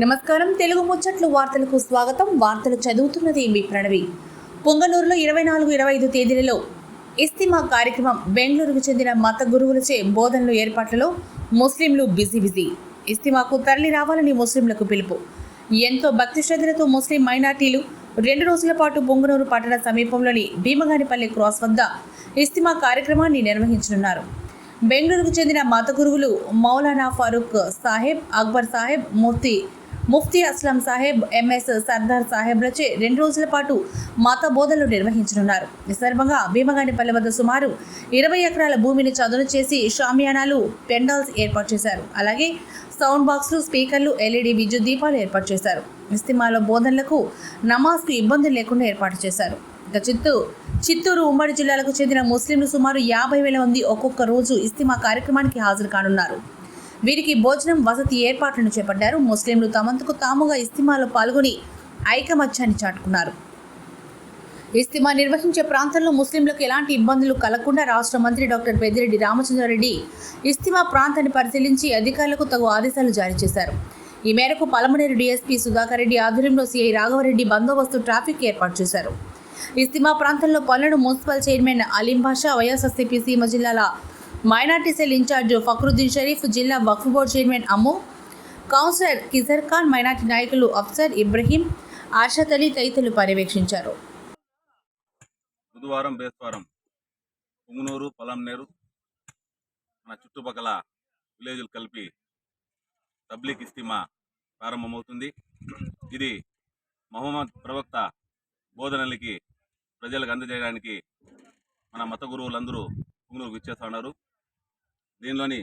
నమస్కారం. తెలుగు ముచ్చట్లు వార్తలకు స్వాగతం. వార్తలు చదువుతున్నది మీ ప్రణవి. పొంగనూరులో ఇరవై నాలుగు ఇరవై ఐదు తేదీలలో ఇస్తిమా కార్యక్రమం. బెంగళూరుకు చెందిన మత గురువులచే బోధనలు ఏర్పాట్లలో ముస్లింలు బిజీ బిజీ. ఇస్తిమాకు తరలి రావాలని ముస్లింలకు పిలుపు. ఎంతో భక్తి శ్రద్ధలతో ముస్లిం మైనార్టీలు రెండు రోజుల పాటు పొంగనూరు పట్టణ సమీపంలోని భీమగానిపల్లి క్రాస్ వద్ద ఇస్తిమా కార్యక్రమాన్ని నిర్వహించనున్నారు. బెంగళూరుకు చెందిన మత గురువులు మౌలానా ఫారూక్ సాహెబ్ అక్బర్ సాహెబ్ మూర్తి ముఫ్తీ అస్లం సాహెబ్ ఎంఎస్ సర్దార్ సాహెబ్లచే రెండు రోజుల పాటు మత బోధనలు నిర్వహించనున్నారు. ఈ సందర్భంగా భీమగానిపల్లి వద్ద సుమారు ఇరవై ఎకరాల భూమిని చదును చేసి షామియానాలు పెండాల్స్ ఏర్పాటు చేశారు. అలాగే సౌండ్ బాక్స్లు స్పీకర్లు ఎల్ఈడి విద్యుత్ దీపాలు ఏర్పాటు చేశారు. ఇస్తిమాలో బోధనలకు నమాజ్కు ఇబ్బందులు లేకుండా ఏర్పాటు చేశారు. ఇక చిత్తూరు చిత్తూరు ఉమ్మడి జిల్లాలకు చెందిన ముస్లింలు సుమారు యాభై వేల మంది ఒక్కొక్క రోజు ఇస్తిమా కార్యక్రమానికి హాజరు కానున్నారు. వీరికి భోజనం వసతి ఏర్పాట్లను చేపట్టారు. ముస్లింలు తమంతకు తాముగా ఇస్తిమాలో పాల్గొని ఐకమత్యాన్ని చాటుకున్నారు. ఇస్తిమా నిర్వహించే ప్రాంతంలో ముస్లింలకు ఎలాంటి ఇబ్బందులు కలగకుండా రాష్ట్ర మంత్రి డాక్టర్ పెద్దిరెడ్డి రామచంద్రారెడ్డి ఇస్తిమా ప్రాంతాన్ని పరిశీలించి అధికారులకు తగు ఆదేశాలు జారీ చేశారు. ఈ మేరకు పలమనేరు డీఎస్పీ సుధాకర్ రెడ్డి ఆధ్వర్యంలో సీఐ రాఘవరెడ్డి బందోబస్తు ట్రాఫిక్ ఏర్పాటు చేశారు. ఇస్తిమా ప్రాంతంలో పల్లెడు మున్సిపల్ చైర్మన్ అలీం బాషా వైఎస్ఎస్సీపీ సీమ జిల్లాల minority cell in-charge Fakruddin Sharif జిల్లా Waqf board chairman Ammu councillor Khizar Khan minority నాయకులు అఫ్సర్ ఇబ్రహీం ఆషాద్ అలీ తదితరులు పర్యవేక్షించారు. బుధవారం బేస్వారం పుంగునూరు పొలంనేరు మన చుట్టుపక్కల విలేజ్లు కలిపి తబ్లీక్ ఇస్తిమా ప్రారంభమవుతుంది. ఇది మహమ్మద్ ప్రవక్త బోధనలకి ప్రజలకు అందజేయడానికి మన మత గురువులందరూ పుంగునూరుకు ఇచ్చేస్తా ఉన్నారు. దీనిలోని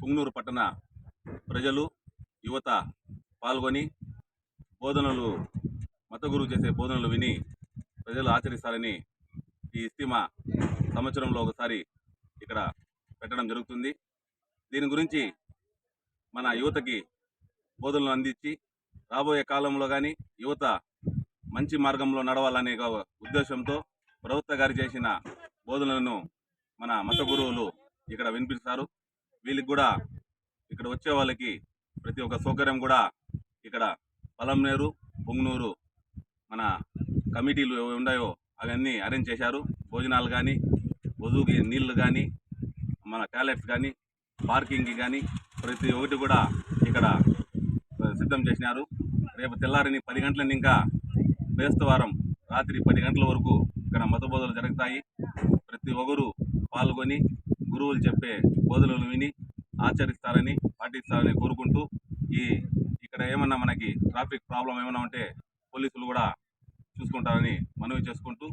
పుంగనూరు పట్టణ ప్రజలు యువత పాల్గొని బోధనలు మత గురువు చేసే బోధనలు విని ప్రజలు ఆచరిస్తారని ఈ ఇస్తిమ సంవత్సరంలో ఒకసారి ఇక్కడ పెట్టడం జరుగుతుంది. దీని గురించి మన యువతకి బోధనలు అందించి రాబోయే కాలంలో కానీ యువత మంచి మార్గంలో నడవాలనే ఉద్దేశంతో ప్రభుత్వ గారు చేసిన బోధనలను మన మత గురువులు ఇక్కడ వినిపిస్తారు. వీళ్ళకి కూడా ఇక్కడ వచ్చే వాళ్ళకి ప్రతి ఒక్క సౌకర్యం కూడా ఇక్కడ పలంనేరు పొంగునూరు మన కమిటీలు ఏవి ఉన్నాయో అవన్నీ అరేంజ్ చేశారు. భోజనాలు కానీ వధువుకి నీళ్ళు కానీ మన టాయిలెట్స్ కానీ పార్కింగ్కి కానీ ప్రతి ఒక్కటి కూడా ఇక్కడ సిద్ధం చేసినారు. రేపు తెల్లారిని పది గంటలని ఇంకా బేస్తవారం రాత్రి పది గంటల వరకు ఇక్కడ మత బోధనలు జరుగుతాయి. ప్రతి ఒక్కరు పాల్గొని గురువులు చెప్పే బోధనలు విని ఆచరిస్తారని పాటిస్తారని కోరుకుంటూ ఈ ఇక్కడ ఏమన్నా మనకి ట్రాఫిక్ ప్రాబ్లం ఏమైనా ఉంటే పోలీసులు కూడా చూసుకుంటారని మనవి చేసుకుంటూ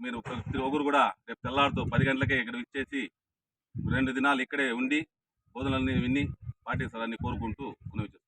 మీరు ప్రతి ఒక్కరు కూడా రేపు తెల్లారితో పది గంటలకే ఇక్కడ ఇచ్చేసి రెండు దినాలు ఇక్కడే ఉండి బోధనల్ని విని పాటిస్తారని కోరుకుంటూ మనవి చేసుకుంటున్నాను